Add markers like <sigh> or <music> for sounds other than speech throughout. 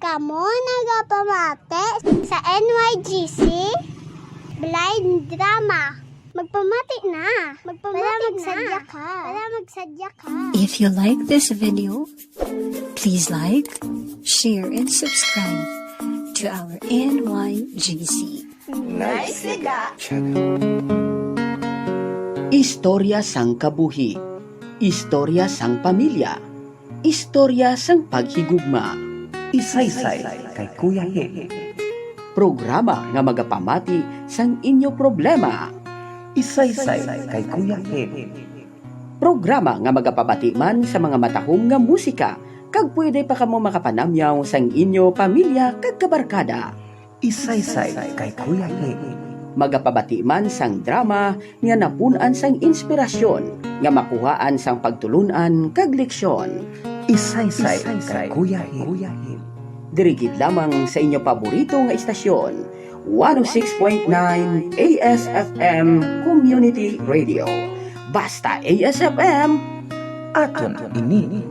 Kamo nagapamate sa NYGC Blind Drama. Magpamati na. Magpamati Para magsadya ka. Para magsadya ka. If you like this video, please like, share, and subscribe to our NYGC. Istorya sang kabuhi. Istorya sang pamilya. Istorya sang paghigugma. Isaysay kay Kuya He. Programa nga magapamati sang inyo problema. Isaysay kay Kuya He. Programa nga magapabati man sa mga matahong nga musika kag pwede pa kamo makapanamyaw sang inyo pamilya kag kabarkada. Isaysay kay Kuya He. Magapabati man sang drama nga napunan sang inspirasyon nga makuhaan sang pagtulunan kag leksyon. Isaysay Kuya He. Dirigid lamang sa inyo paborito nga istasyon, 106.9 ASFM Community Radio. Basta ASFM, Aton ini.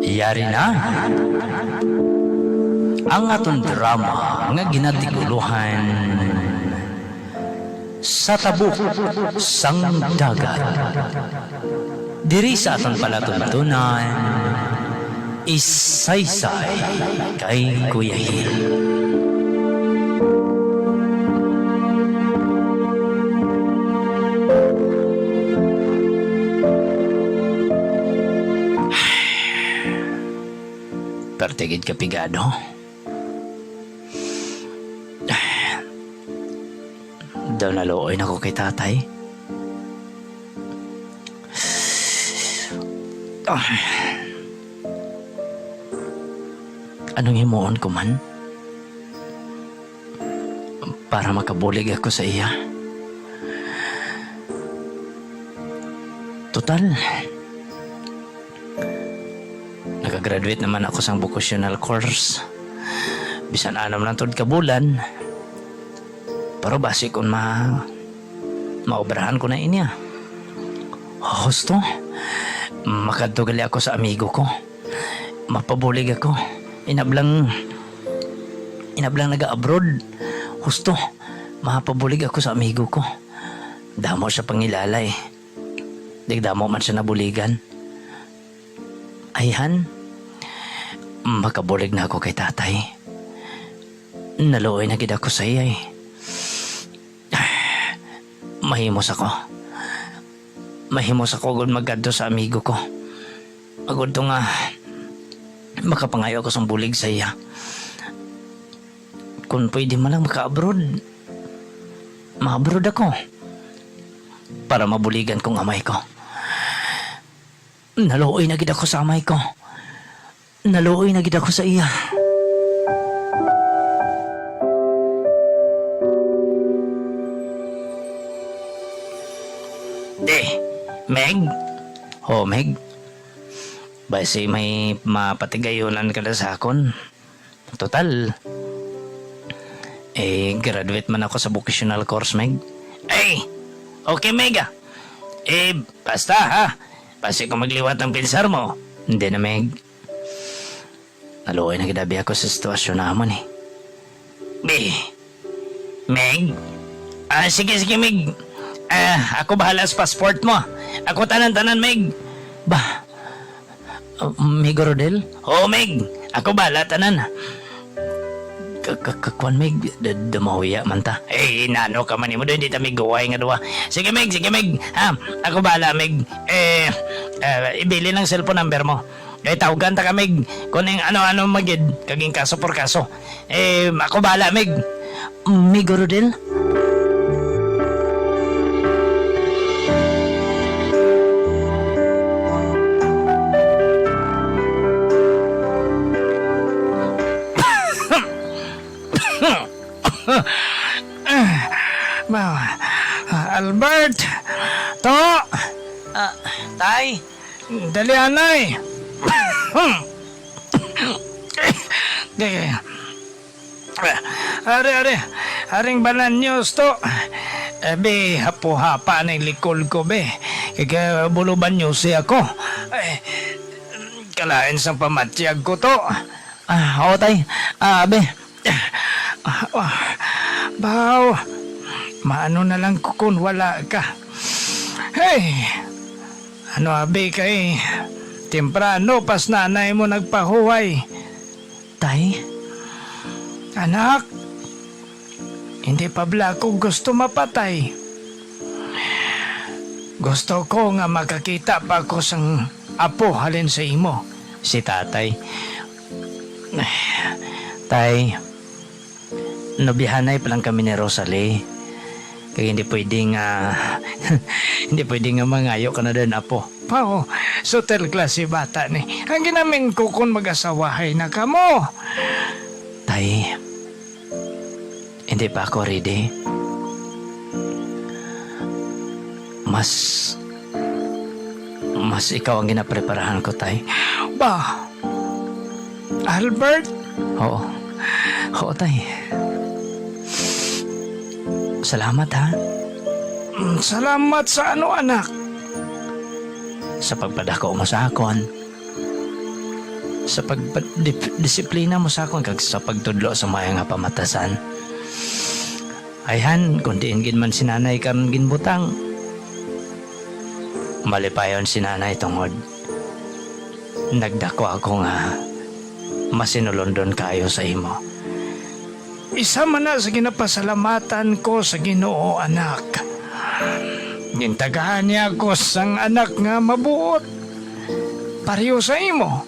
Yari na. Ang aton drama nga ginatiguluhan sa tabuk sang dagat. Diri sa aton palatuntunan, isaysay kay Kuya Hil. <sighs> Pertigid ka pigado. Daw naluoy na ko kay tatay. Ah. Anong himuon ko man? Para makabulig ako sa iya. Total, Nakagraduate naman ako sa vocational course. Bisan anam lang tod ka bulan. Pero basi kung ma... Maobrahan ko na inya. Husto, makadto gali ako sa amigo ko. Mapabulig ako. Inablang... Inablang naga-abroad. Husto, mapabulig ako sa amigo ko. Damo siya pangilalay. Digdamo man siya nabuligan. Ayhan, makabulig na ako kay tatay. Naluoy na gid ako sa iya eh. Mahimos ako. Mahimos ako kung magkadto sa amigo ko. Agod to nga, makapangayo ako sa bulig sa iya. Kung pwede man lang maka-abroad, ma-abroad ako. Para mabuligan kong amay ko. Naluoy na gid ako sa amay ko. Naluoy na gid ako sa iya. Meg? Oh, Meg? Basi may mapatigayonan ka na sa akon. Total. Eh, graduate man ako sa vocational course, Meg. Eh, okay, Meg ah. Eh, basta ha. Pasi ko magliwat ng pinsar mo. Hindi na, Meg. Naluoy na gidabi ako sa sitwasyon naman eh. Be, Meg? Ah, sige, sige, Meg. Ah, ako bahala sa passport mo. Ako tanan-tanan, Meg. Ba? Uh, Meg Rodel? Oo, Meg. Ako bahala tanan. Kakakakwan, Meg. Damahuya man ta. Eh, nano ka man mo doon. Hindi ta Meg gaway nga duwa. Sige, Meg. Sige, Meg. Ha? Ako bahala, Meg. Eh, eh ibili ng cellphone number mo. Eh, tawagan ta ka, Meg. Kung ano-ano magid, kaging kaso por kaso. Eh, ako bahala, Meg. Meg Rodel? Ma, Albert! To! Ah, tay! Dali anay! Gaya. Are, are. Aring balan news to. Eh, be, hapo-hapa ng likol ko, be. Kaya buluban niyo siya ako. Ay, kalain sa pamatyag ko to. Ah, oo tay. Ah, abe. Ah, ah, baw. Maano na lang ko kung wala ka. Hey, ano abe kay temprano pas nanay mo nagpahuway. Tay, anak, hindi pa bla ko gusto mapatay. Gusto ko nga makakita pa ko sang apo halin sa imo. Si tatay. Tay, nobihanay pa lang kami ni Rosalie. Kaya hindi pwedeng ah, <laughs> hindi pwedeng nga mangayo ka na din apo. Pao, sotel klase bata ni. Ang ginamin ko kung mag-asawahay na kamo. Tay, hindi pa ako ready. Mas mas ikaw ang ginapreparahan ko, tay. Ba? Albert? Oo. Oo, tay. Salamat, ha? Mm, Salamat sa ano, anak? Sa pagpadako mo sa akon. Sa pagdisiplina mo sa akon kag sa pagtudlo sa maya nga pamatasan. Ayhan, kung diin gin man si nanay karon ginbutang. Malipayon si nanay tungod. Nagdako ako nga masinulondon kayo sa imo. Isa man na sa ginapasalamatan ko sa ginoo anak. Gintagahan niya ako sang anak nga mabuot. Pareho sa imo.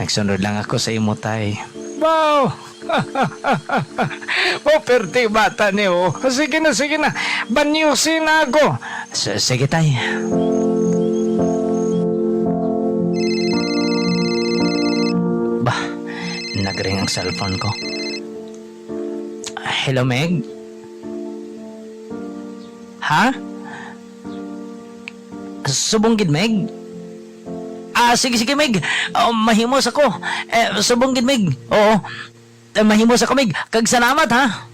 Nagsunod lang ako sa imo tay. Wow! <laughs> o perte bata niyo. Sige na, sige na. Banyusin na ako. S- sige tay. Ang cellphone ko. Hello, Meg? Ha? Subong gid, Meg? Ah, sige, sige, Meg. Oh, mahimos ako. Eh, subong gid, Meg. Oo. Eh, mahimos ako, Meg. Kag salamat, ha?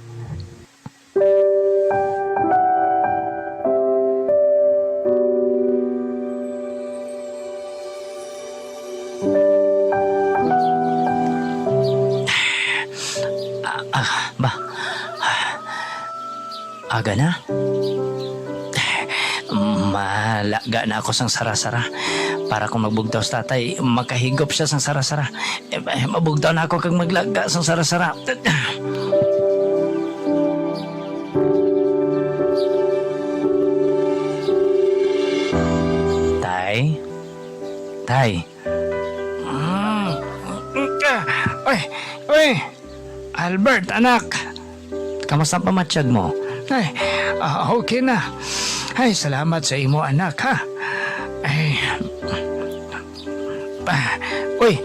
Aga na? Malaga na ako sang sara-sara. Para kung magbugtaw sa tatay, makahigop siya sang sara-sara. Eh, mabugtaw na ako kag maglaga sang sara-sara. Tay? Tay? Mm. Oy, oy! Albert, anak. Kamusta ang pamatsyag mo? Ay, ah, okay na. Ay, salamat sa imo, anak, ha? Ay, ah, uy,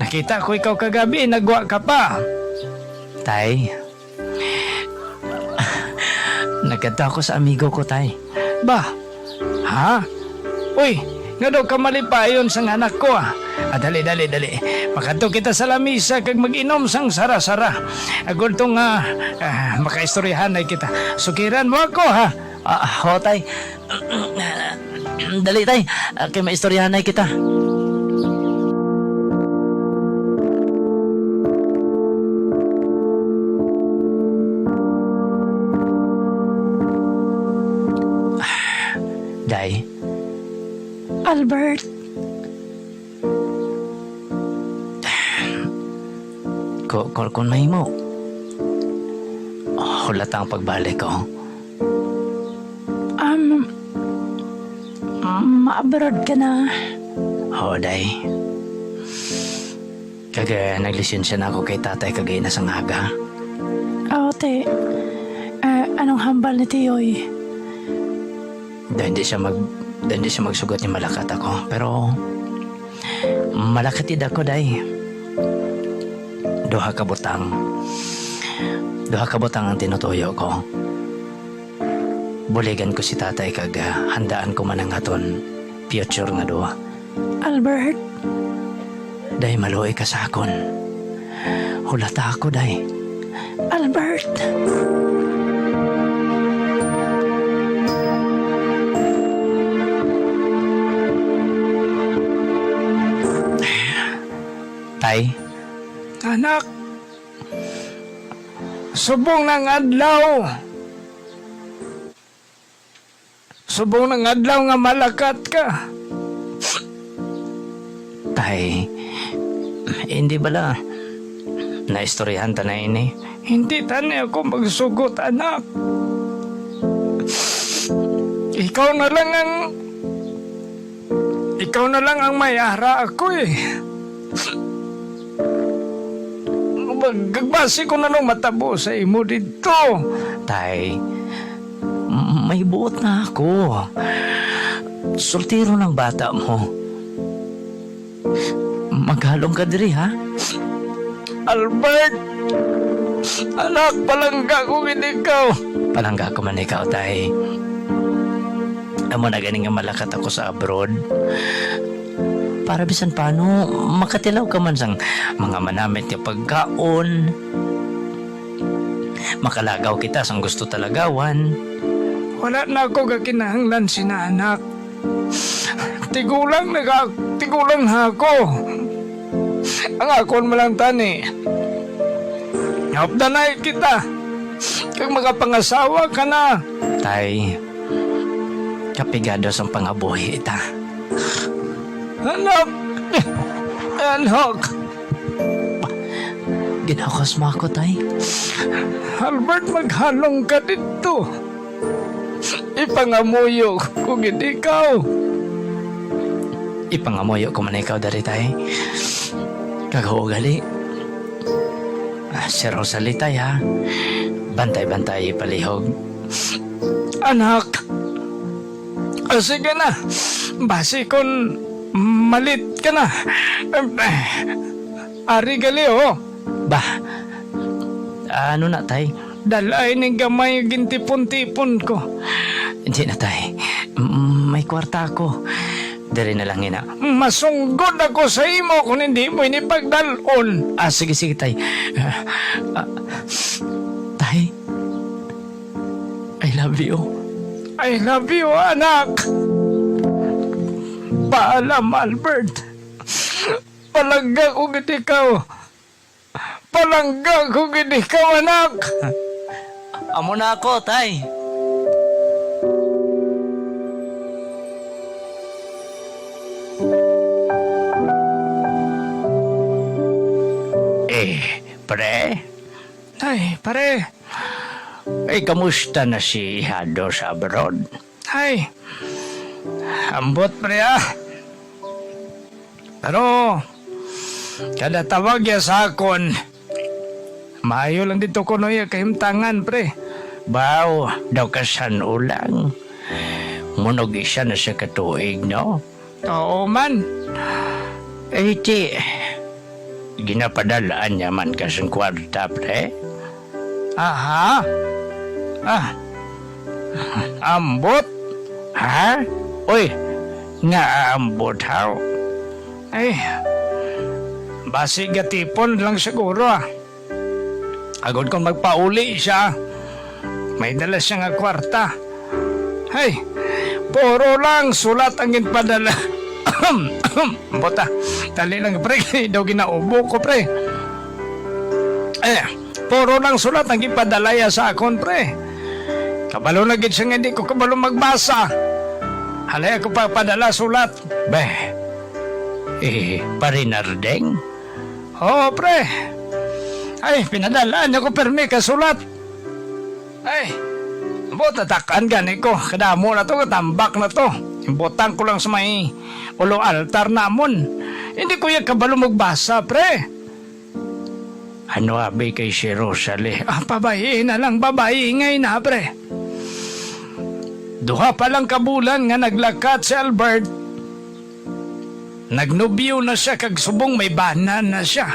nakita ko ikaw kagabi, nagwa ka pa. Tay, <laughs> nagkanta ako sa amigo ko, tay. Ba? Ha? Uy, nga daw ka malipayon sang anak ko, ah. Ah, dali, dali, dali. Makato kita sa lamisa kag mag-inom sang sara-sara. Agol tong ah, ah, makaistoryahan na kita. Sukiran mo ako, ha? Ah, ho, tay. <clears throat> dali, tay. Ah, kay maistoryahan na kita. Ah, Day. Albert. Ko, ko, kung may mo. Oh, hulat ang pagbalik ko. Um, ma-abroad ka na. Oo, day. Kaga naglisensya na ako kay tatay kagay na sang aga. Oo, te. Eh, anong hambal ni Tiyoy? Dahil hindi siya mag dahil hindi siya magsugot ni malakat ako. Pero malakatid ako, day duha ka butang. Duha ka butang ang tinutuyo ko. Buligan ko si tatay kag ah, handaan ko man ang aton future nga duha. Albert, day maluoy ka sa akon. Hulata ako day. Albert! Tay, Anak, subong ng adlaw. Subong ng adlaw nga malakat ka. tay, hindi bala naistoryahan ta na ini. Hindi tani ako magsugot, anak. Ikaw na lang ang... Ikaw na lang ang mayara ako eh. Gagbasi ko na nung matabo sa imo dito. Tay, may buot na ako. Soltero ng bata mo. Maghalong ka diri, ha? Albert! Anak, palangga ko ikaw. Palangga ko man ikaw, tay. Amo na ganing nga malakat ako sa abroad. Para bisan paano, makatilaw ka man sang mga manamit nga pagkaon. Makalagaw kita sang gusto talagawan. Wala na ako gakinahanglan sina anak. Tigulang naga, tigulang na ako. Ang akon malang tani. Hapdanay kita. Kag makapangasawa ka na. Tay, kapigado sang pangabuhi ita. Anak! Anak! Ginakos mo ako, tay. Albert, maghalong ka dito. Ipangamuyo kung hindi ikaw. Ipangamoyo ko man ikaw dari tay. Kagaugali. Ah, si Rosalie tay ha. Bantay-bantay palihog. Anak! O sige na. Kon malit ka na. Eh, Ari gali oh. Bah, ano na tay? Dalay ni gamay gintipon-tipon ko. Hindi na tay. May kwarta ako. Dari na lang ina. Masunggod ako sa imo kung hindi mo inipagdalon. Ah, sige, sige, tay. Ah, ah, tay, I love you. I love you, anak. Paalam, Albert. Palangga ko gid ikaw. Palangga ko gid ikaw, anak. Amo na ako, tay. Eh, pre, Ay, pare. eh, kamusta na si Hado sa abroad? Ay. Ambot, pre, ah. Pero, kada tawag ya sa akon, maayo lang dito ko no ya kahimtangan, pre. Baw, daw kasan ulang. Munog isa na sa katuig, no? Oo man. Eh, di, ginapadalaan niya man kasang kwarta, pre. Aha. Ah. <laughs> Ambot. Ha? Uy, nga ambot haw. Ay. Basi gatipon lang siguro ah. Agod kong magpauli siya. May dala siya nga kwarta. Ay, puro lang sulat ang ginpadala. <coughs> Bota, tali lang pre, <laughs> daw ginaubo ko pre. Eh, puro lang sulat ang gipadalaya sa akon pre. Kabalo na gid siya nga hindi ko kabalo magbasa. Halay ako pa padala sulat. Beh, eh, parinardeng? Oo, pre. Ay, pinadalaan niyo ko permi kasulat. Ay, mo tatakan gani ko. Kadamo na to, katambak na to. Imbotang ko lang sa may ulo altar namon. Hindi ko yung kabalo magbasa, pre. Ano abi kay si Rosalie? Ah, babae na lang, babae ngay na, pre. Duha pa lang kabulan nga naglakat si Albert. Nagnubyo na siya kag subong may bana na siya.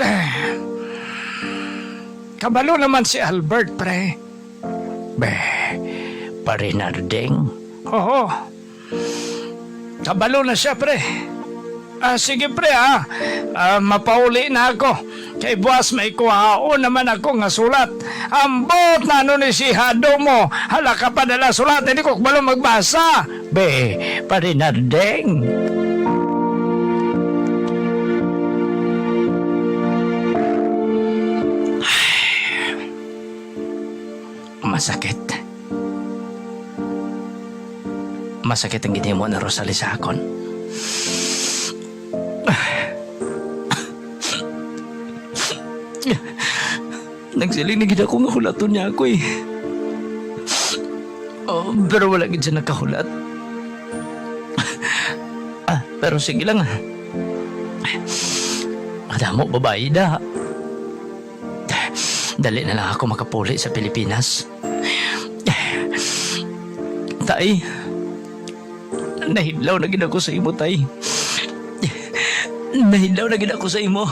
Eh, <sighs> kabalo naman si Albert, pre. Beh, parinardeng? Oo. Kabalo na siya, pre. Ah, sige pre ah. ah mapauli na ako. Kay buwas may kuhao naman ako nga sulat. Ambot na ano ni si Hado mo. Hala ka pa dala sulat. Hindi ko balo magbasa. Be, parinardeng. Masakit. Masakit ang ginimo na Rosalie sa akon. Nagsiling na gid ako nga hulaton niya ako eh. Oh, pero wala gid siya nakahulat. <laughs> ah, pero sige lang ah. Ada mo babae da. Dali na lang ako makapuli sa Pilipinas. Tay, nahidlaw na gid ako sa imo, tay. Nahidlaw na gid ako sa imo.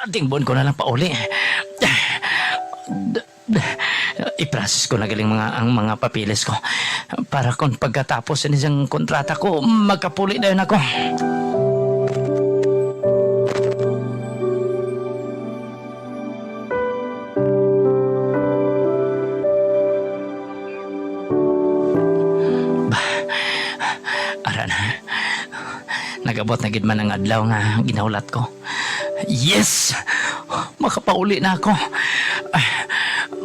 Ating buwan ko na lang pauli. D- d- I-process ko na galing mga ang mga papilis ko para kung pagkatapos ng isang kontrata ko magkapuli na yun ako. Nagabot na gid man ang adlaw nga ginaulat ko. Yes! Makapauli na ako.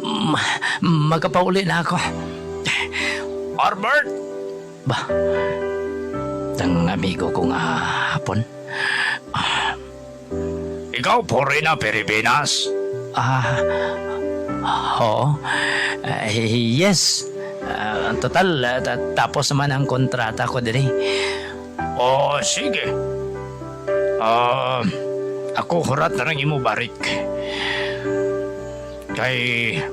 Ma- makapauli na ako. Albert! Ba? Tang amigo ko nga hapon. Ikaw po rin na Pilipinas. Ah, oo. Ah, yes. Ah, total, ah, ta- tapos naman ang kontrata ko din O sige. Ah, ako hurat na rin imo barik. Kay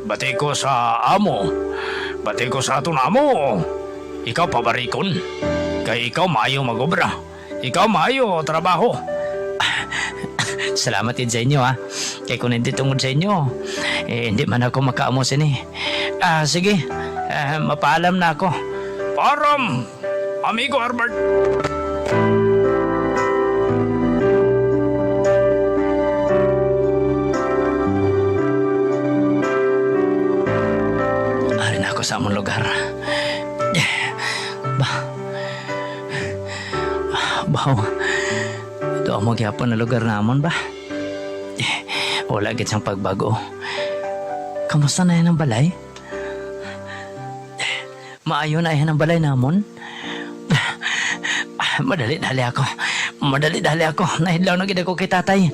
bati ko sa amo. Bati ko sa aton amo. Ikaw pabarikon. Kay ikaw maayo magobra. Ikaw maayo trabaho. <laughs> Salamat din sa inyo ha. Kaya kung hindi tungod sa inyo, eh, hindi man ako makaamos ini. Ah, sige. Ah, mapaalam na ako. Param, amigo Albert. Ako sa among lugar. Ba? Baw. Ito mo gyapon na lugar namon ba? Wala gid sang pagbago. Kamusta na yan ang balay? Maayo na yan ang balay namon? Madali-dali ako. Madali-dali ako. Nahidlaw na gid ako kay tatay.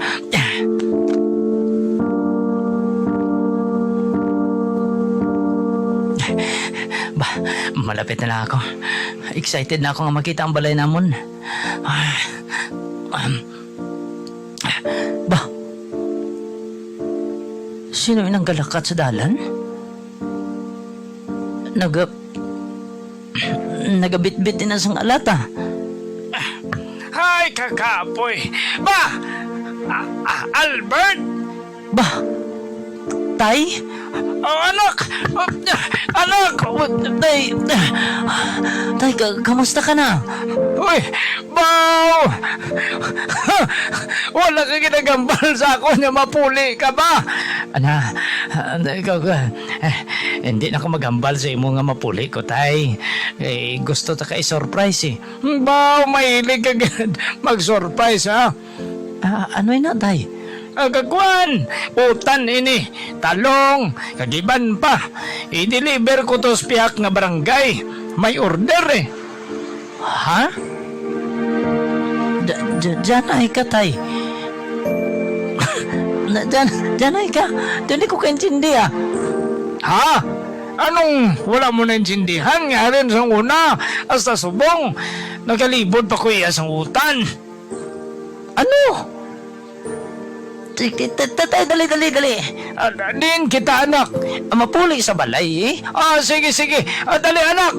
Malapit na lang ako. Excited na ako nga makita ang balay namon. Ah, um, ba, sino yung galakat sa dalan? Naga... Nagabit-bit din na sang alata. Hay, kakapoy. Ba! Ah, ah, Albert! Ba, tay? Oh, anak! Oh, anak! Tay, tay, ka, kamusta ka na? Uy! Bow! <laughs> Wala ka ginagambal sa ako na mapuli ka ba? Ana, ana, ikaw ka. Eh, hindi na ako magambal sa imo nga mapuli ko, tay. Eh, gusto ta kay surprise eh. Bow, mahilig ka <laughs> mag-surprise ha? Ah, ano na, tay? Agagwan! Utan ini! Talong! Kagiban pa! I-deliver ko to sa piyak nga barangay. May order eh. Ha? D- d- Diyan ay ka, tay. <laughs> Na- Diyan, diyan ay ka. Diyan ko kaintindi ah. Ha? Anong wala mo naintindihan nga rin sa una? Hasta subong. Nagalibod pa ko iya sa utan. Ano? Dali, dali, dali. Ah, din kita anak. Ah, Mapuli sa balay eh. Ah, sige, sige. Ah, dali anak.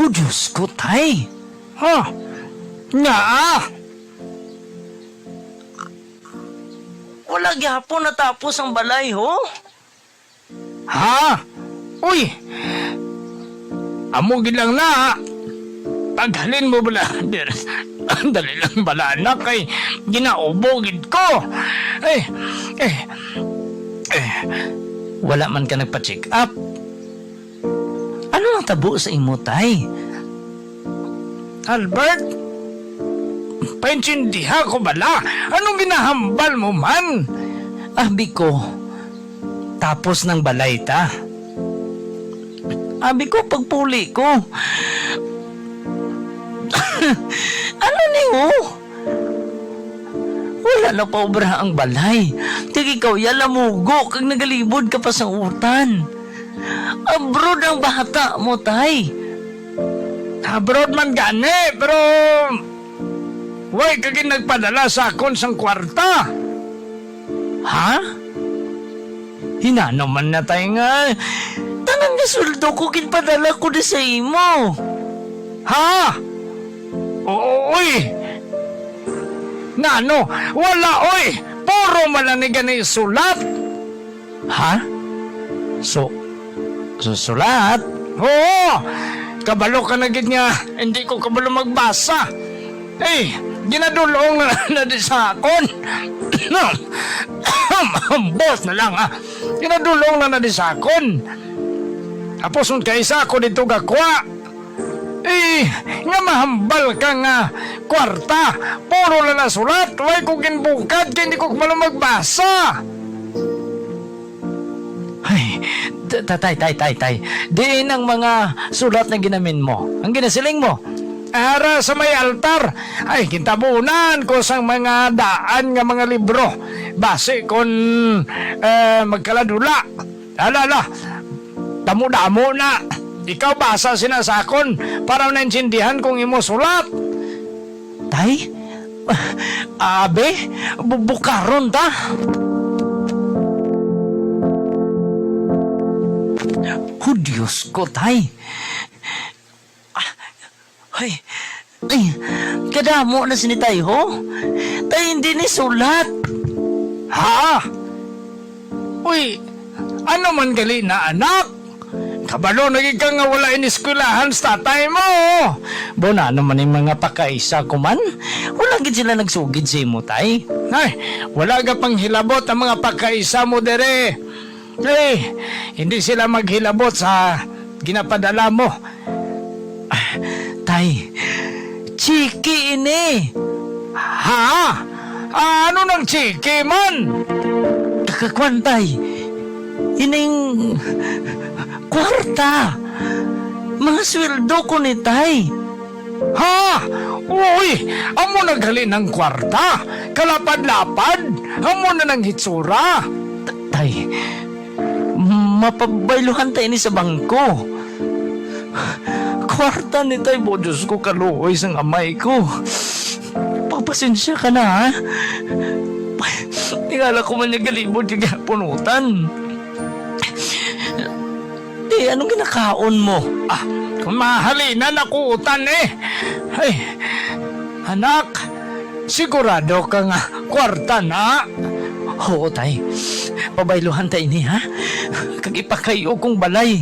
Oh, Diyos ko, tay. Ha? Nga. Wala gyapon natapos ang balay, ho? Ha? Uy! Amo gid lang na. Paghalin mo bala. Dir, <laughs> dali lang bala na kay ginaubo gid ko. Eh, eh, eh, Wala man ka nagpa-check up. Ano ang tabo sa imo, tay? Albert, Paintindihan ko bala? Anong ginahambal mo man? Abi ko, tapos ng balay ta. Abi ko, pagpuli ko. <coughs> ano ni mo? Wala na pa obra ang balay. Tig ikaw, yalamugo, kag nagalibod ka pa sa utan. Abroad ang bata mo, tay. Abroad man gani, pero... Way kagin nagpadala sa akon sang kwarta. Ha? Hinano man na tayo nga. Tangan nga suldo ko kinpadala ko na sa imo. Ha? Oo, oy! Ngano, wala oy! Puro malanig ni sulat! Ha? So, susulat? Oo! Kabalo ka na nga, hindi ko kabalo magbasa. Eh, ginadulong na, <coughs> na di sa akon. <coughs> <coughs> Boss na lang ha. Ginadulong na na di sa akon. Tapos nung kaisa ako dito gakwa. Eh, nga mahambal ka nga kwarta. Puro na nasulat. Way ko ginbukad, hindi ko kabalo magbasa. Ay, tatay, tay, tay, tay. Diin ang mga sulat na ginamin mo. Ang ginasiling mo. Ara sa may altar, ay kintabunan ko sang mga daan nga mga libro. Base kon eh, magkaladula. Alala, damo-damo na. Ikaw basa sinasakon para naintindihan kung imo sulat. Tay? Abe? Bubukaron ta? Oh, Diyos ko, tay. Ah, Ay, ay, kadamo na sinitay ho. Tay, hindi ni sulat. Ha? Uy, ano man gali na anak? Kabalo naging ka nga wala iniskulahan sa tatay mo. Bona naman yung mga pakaisa ko man. Wala gid sila nagsugid sa imo, tay. Ay, wala ka pang hilabot ang mga pagkaisa mo dere. Eh, hindi sila maghilabot sa ginapadala mo. Tay, chiki ini. Ha? Ah, ano ng chiki man? Kakakwantay. Ining kwarta. Mga sweldo ko ni Tay. Ha? Uy, amo naghali ng kwarta. Kalapad-lapad. Amo na ng hitsura. Tay, mapabailuhan tayo ni sa bangko. Kwarta ni Tay, bo Diyos ko kaluoy sang amay ko. Papasensya ka na, ha? Tingala ko man yung galibod yung punutan. Di, anong ginakaon mo? Ah, mahalinan ako utan eh. Ay, anak, sigurado ka nga kwarta na. Oo, tay. Pabayluhan tayo ni, ha? Kag ipakayo kong balay.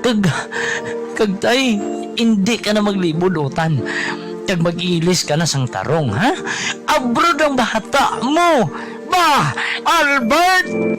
Kag, kag tay, hindi ka na maglibudutan. Kag mag-ilis ka na sang tarong, ha? Abroad ang bata mo! Ba, Albert!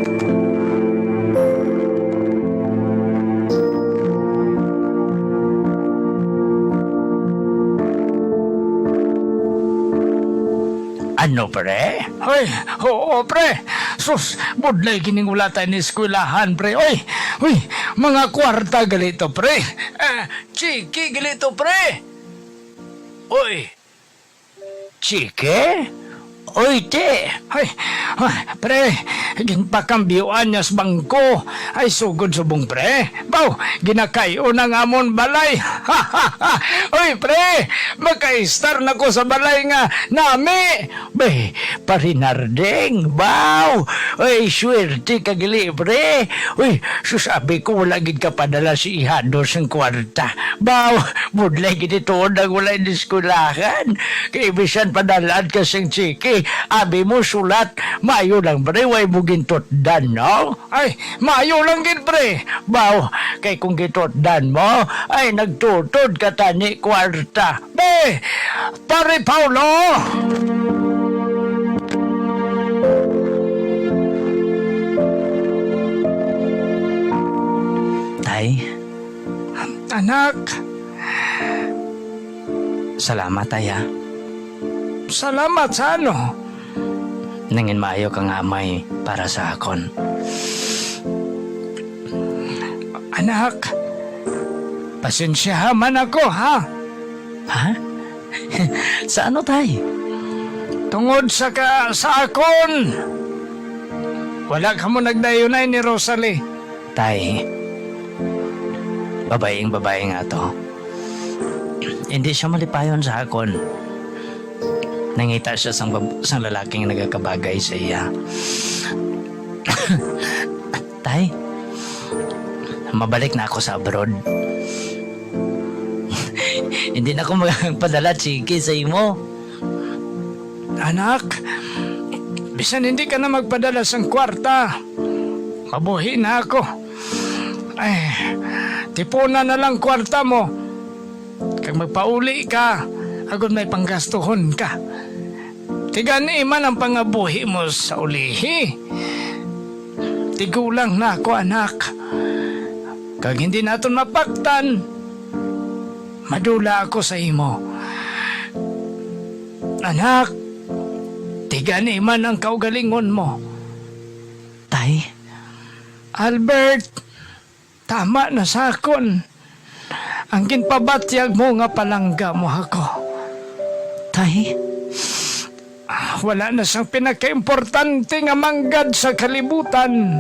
Ano, pre? Hoy, oo pre. Sus, budlay kining wala tayo ni eskwelahan pre. Oy, oy, mga kwarta galito pre. Eh, chiki galito pre. Oy, Chike? Oy, te! Ay, pre, ginpakambiyuan niya sa bangko. Ay, sugod subong pre. Baw, ginakayo ng amon balay. <laughs> Ha. Oy, pre, makaistar na ko sa balay nga nami. Be, parinardeng, baw! Uy, swerte ka gali, pre! Uy, susabi ko wala gid ka padala si Ihado ng kwarta. Baw, budlay gid ito nang wala diskulahan. Kay bisan padalaan ka sing chiki, abi mo sulat, mayo lang pre, way mo gintotdan, no? Ay, mayo lang gid pre. Baw, kay kung gintotdan mo, ay nagtutod ka tani kwarta. Be, pare Paulo. Tay, Anak, salamat tay ha. Salamat sa ano. Nangin maayo kang amay para sa akon. Anak, pasensya man ako ha. Ha? <laughs> sa ano tay? Tungod sa ka sa akon. Wala ka mo nagdayunay ni Rosalie. Tay, babaeng babae nga to. Hindi siya malipayon sa akon. Nangita siya sang, sang lalaking nagkakabagay sa iya. <coughs> Tay, mabalik na ako sa abroad. <laughs> Hindi na ako magpadala chiki sa imo. Anak, bisan hindi ka na magpadala sang kwarta. Mabuhi na ako. Ay, tipunan na lang kwarta mo. Kag magpauli ka, agad may panggastuhon ka. Tigani man ang pangabuhi mo sa ulihi. Tigulang na ako, anak. Kag hindi naton mapaktan, madula ako sa imo. Anak, tigani man ang kaugalingon mo. Tay, Albert, tama na sa akon. Ang ginpabatyag mo nga palangga mo ako. tay, Ah, Wala na siyang pinakaimportante nga manggad sa kalibutan.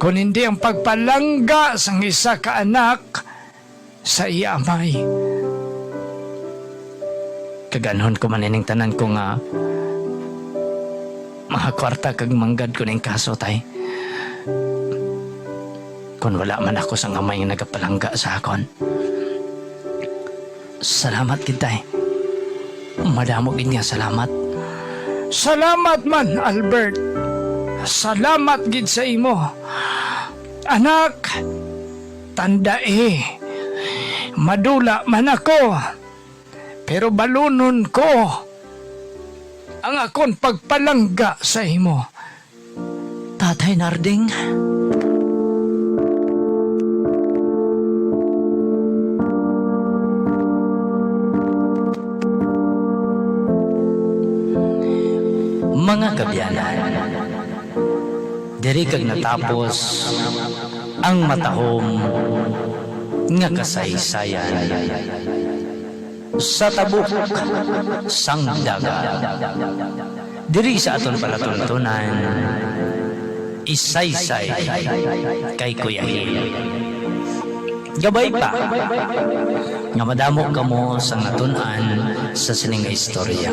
Kung hindi ang pagpalangga sang isa ka anak sa iya amay. Kaganon ko manining tanan ko nga mga kwarta kag manggad ko ning kaso tay. Kung wala man ako sa amay nga nagapalangga sa akon. Salamat gid tay. Madamo gid nga salamat. Salamat man, Albert. Salamat gid sa imo. Anak, tandae. Madula man ako. Pero balunon ko ang akon pagpalangga sa imo. Tatay Narding. Mga kabyanan, diri kag natapos ang matahom nga kasaysayan sa tabuk sang daga. Diri sa aton palatuntunan, isaysay kay Kuya Hil. Gabay pa, nga madamo ka mo sa natunan sa sining istorya.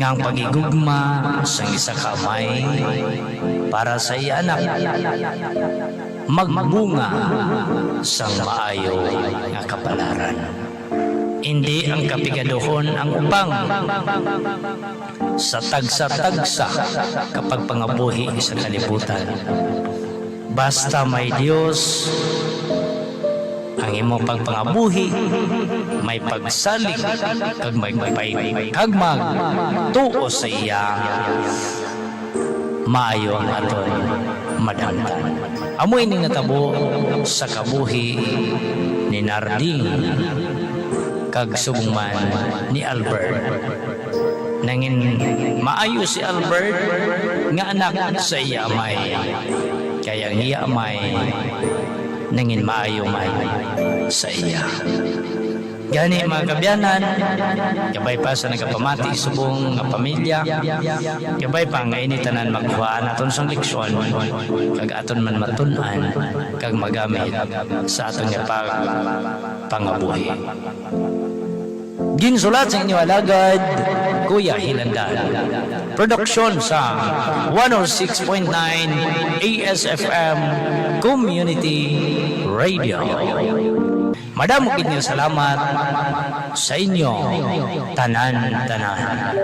Nga ang pagigugma sa isa kamay para sa iya anak magbunga sa maayo nga kapalaran. Hindi ang kapigaduhon ang upang sa tagsa-tagsa kapag pangabuhi sa kalibutan. Basta may Diyos, ang imo pagpangabuhi, may pagsalig, kag may may kag mag tuo sa iya, maayo ang aton madamtan. Amoy ning natabo sa kabuhi ni Narding kag subong ni Albert. Nangin maayo si Albert nga anak sa iya amay. Kaya ang iya amay nangin maayo may sa iya. Gani mga kabyanan, gabay pa sa nagapamati subong nga pamilya, gabay pa nga initanan magkuhaan aton sang leksyon, kag aton man matunan, kag magamit sa aton nga pag pangabuhi. Ginsulat sa inyo alagad, Kuya Hilandan. Produksyon sa 106.9 ASFM Community Radio. Madamo nga salamat sa inyo tanan-tanan.